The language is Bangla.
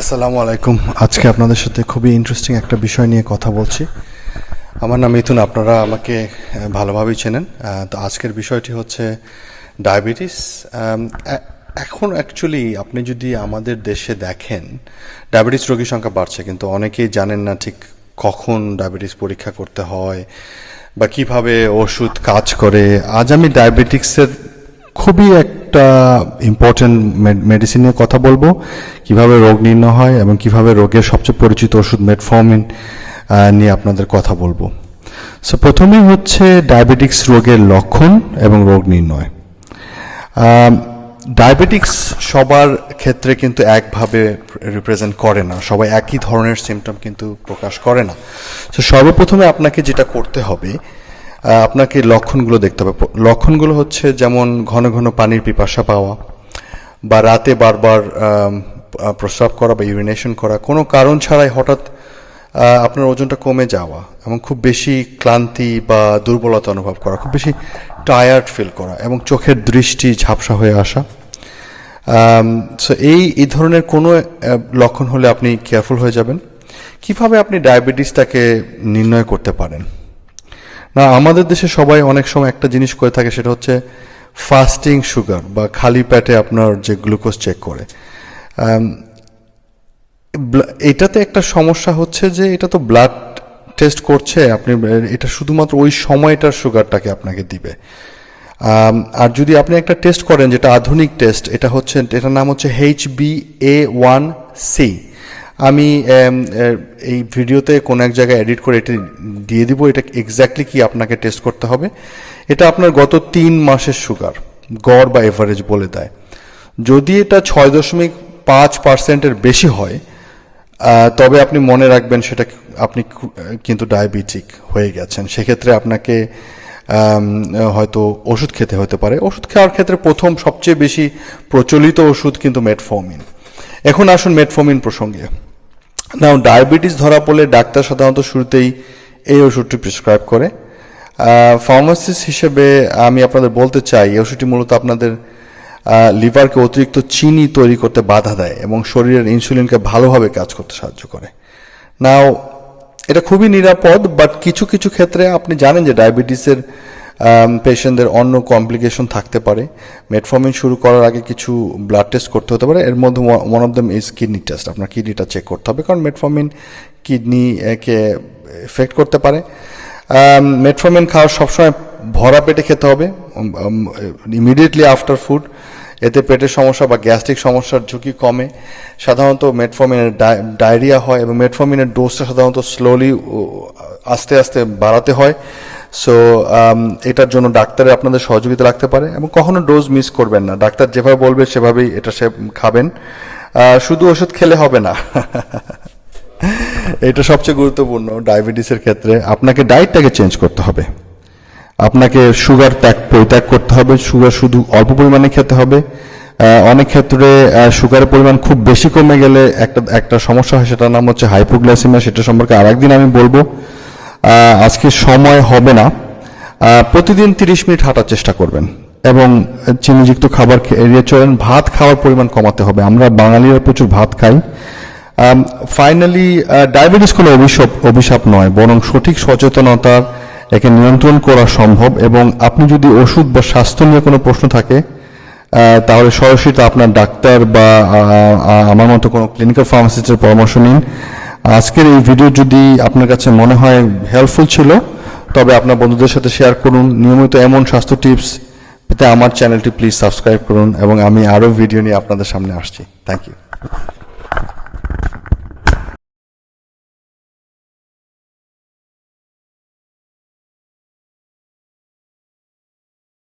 আসসালামু আলাইকুম। আজকে আপনাদের সাথে খুবই ইন্টারেস্টিং একটা বিষয় নিয়ে কথা বলছি। আমার নাম মিথুন, আপনারা আমাকে ভালোভাবেই চেনেন। তো আজকের বিষয়টি হচ্ছে ডায়াবেটিস। এখন অ্যাকচুয়ালি আপনি যদি আমাদের দেশে দেখেন, ডায়াবেটিস রোগীর সংখ্যা বাড়ছে, কিন্তু অনেকেই জানেন না ঠিক কখন ডায়াবেটিস পরীক্ষা করতে হয় বা কীভাবে ওষুধ কাজ করে। আজ আমি ডায়াবেটিক্সের খুবই একটা ইম্পর্টেন্ট মেডিসিন নিয়ে কথা বলব। কীভাবে রোগ নির্ণয় হয় এবং কীভাবে রোগের সবচেয়ে পরিচিত ওষুধ মেটফর্মিন নিয়ে আপনাদের কথা বলব। সো প্রথমেই হচ্ছে ডায়াবেটিক্স রোগের লক্ষণ এবং রোগ নির্ণয়। ডায়াবেটিক্স সবার ক্ষেত্রে কিন্তু একভাবে রিপ্রেজেন্ট করে না। সবাই একই ধরনের সিমটম কিন্তু প্রকাশ করে না। তো সর্বপ্রথমে আপনাকে যেটা করতে হবে আপনাকে লক্ষণগুলো দেখতে হবে। লক্ষণগুলো হচ্ছে যেমন ঘন ঘন পানির পিপাসা পাওয়া বা রাতে বারবার প্রস্রাব করা বা ইউরিনেশন করা। কোনো কারণ ছাড়াই হঠাৎ আপনার ওজনটা কমে যাওয়া এবং খুব বেশি ক্লান্তি বা দুর্বলতা অনুভব করা, খুব বেশি টায়ার্ড ফিল করা এবং চোখের দৃষ্টি ঝাপসা হয়ে আসা। সো এই এই ধরনের কোনো লক্ষণ হলে আপনি কেয়ারফুল হয়ে যাবেন। কীভাবে আপনি ডায়াবেটিসটাকে নির্ণয় করতে পারেন? না, আমাদের দেশে সবাই অনেক সময় একটা জিনিস করে থাকে, সেটা হচ্ছে ফাস্টিং সুগার বা খালি পেটে আপনার যে গ্লুকোজ চেক করে। এটাতে একটা সমস্যা হচ্ছে যে এটা তো ব্লাড টেস্ট করছে, আপনি এটা শুধুমাত্র ওই সময়টার সুগারটাকে আপনাকে দিবে। আর যদি আপনি একটা টেস্ট করেন, যেটা আধুনিক টেস্ট এটা হচ্ছে, এটার নাম হচ্ছে H B A one C আমি এই ভিডিওতে কোনো এক জায়গায় এডিট করে এটি দিয়ে দিব, এটা এক্স্যাক্টলি কি আপনাকে টেস্ট করতে হবে। এটা আপনার গত তিন মাসের সুগার গড় বা এভারেজ বলে দেয়। যদি এটা ছয় দশমিক পাঁচ পার্সেন্টের বেশি হয় তবে আপনি মনে রাখবেন সেটা আপনি কিন্তু ডায়াবেটিক হয়ে গেছেন। সেক্ষেত্রে আপনাকে হয়তো ওষুধ খেতে হতে পারে। ওষুধ খাওয়ার ক্ষেত্রে প্রথম সবচেয়ে বেশি প্রচলিত ওষুধ কিন্তু মেটফর্মিন এখন আসুন মেটফর্মিন প্রসঙ্গে। নাও ডায়াবেটিস ধরা পড়লে ডাক্তার সাধারণত শুরুতেই এই ওষুধটি প্রেসক্রাইব করে। ফার্মাসিস্ট হিসেবে আমি আপনাদের বলতে চাই, এই ওষুধটি মূলত আপনাদের লিভারকে অতিরিক্ত চিনি তৈরি করতে বাধা দেয় এবং শরীরের ইনসুলিনকে ভালোভাবে কাজ করতে সাহায্য করে। নাও এটা খুবই নিরাপদ বাট কিছু কিছু ক্ষেত্রে আপনি জানেন যে ডায়াবেটিসের পেশেন্টদের অন্য কমপ্লিকেশন থাকতে পারে। মেটফর্মিন শুরু করার আগে কিছু ব্লাড টেস্ট করতে হতে পারে। এর মধ্যে one of them is kidney test আপনার কিডনিটা চেক করতে হবে। কারণ মেটফর্মিন কিডনি কে এফেক্ট করতে পারে। মেটফর্মিন খাওয়া সবসময় ভরা পেটে খেতে হবে। ইমিডিয়েটলি আফটার ফুড এতে পেটের সমস্যা বা গ্যাস্ট্রিক সমস্যার ঝুঁকি কমে। সাধারণত মেটফর্মিনের ডায়রিয়া হয় এবং মেটফর্মিনের ডোজটা সাধারণত স্লোলি আস্তে আস্তে বাড়াতে হয়। সো এটার জন্য ডাক্তারের আপনাদের সহযোগিতা লাগতে পারে এবং কখনো ডোজ মিস করবেন না। ডাক্তার যেভাবে বলবে, সেভাবেই এটা সে খাবেন। শুধু ওষুধ খেলে হবে না। এটা সবচেয়ে গুরুত্বপূর্ণ ডায়াবেটিসের ক্ষেত্রে। আপনাকে ডায়েটটাকে চেঞ্জ করতে হবে। আপনাকে সুগার ত্যাগ, পরিত্যাগ করতে হবে। সুগার শুধু অল্প পরিমাণে খেতে হবে। অনেক ক্ষেত্রে সুগারের পরিমাণ খুব বেশি কমে গেলে একটা একটা সমস্যা হয়, সেটার নাম হচ্ছে হাইপোগ্লাইসিমিয়া সেটা সম্পর্কে আরেকদিন আমি বলব। আজকে সময় হবে না। প্রতিদিন তিরিশ মিনিট হাঁটার চেষ্টা করবেন এবং চিনিযুক্ত খাবার এড়িয়ে চলেন। ভাত খাওয়ার পরিমাণ কমাতে হবে। আমরা বাঙালিরা প্রচুর ভাত খাই। ফাইনালি ডায়াবেটিস কোনো অভিশাপ অভিশাপ নয়, বরং সঠিক সচেতনতার একে নিয়ন্ত্রণ করা সম্ভব এবং আপনি যদি ওষুধ বা স্বাস্থ্য নিয়ে কোনো প্রশ্ন থাকে তাহলে সরাসরি আপনার ডাক্তার বা আমার মতো কোনো ক্লিনিক্যাল ফার্মাসিস্টের পরামর্শ নিন। আজকের এই ভিডিও যদি আপনার কাছে মনে হয় হেল্পফুল ছিল, তবে আপনার বন্ধুদের সাথে শেয়ার করুন। নিয়মিত এমন স্বাস্থ্য টিপস পেতে আমার চ্যানেলটি প্লিজ সাবস্ক্রাইব করুন এবং আমি আরও ভিডিও নিয়ে আপনাদের সামনে আসছি। Thank you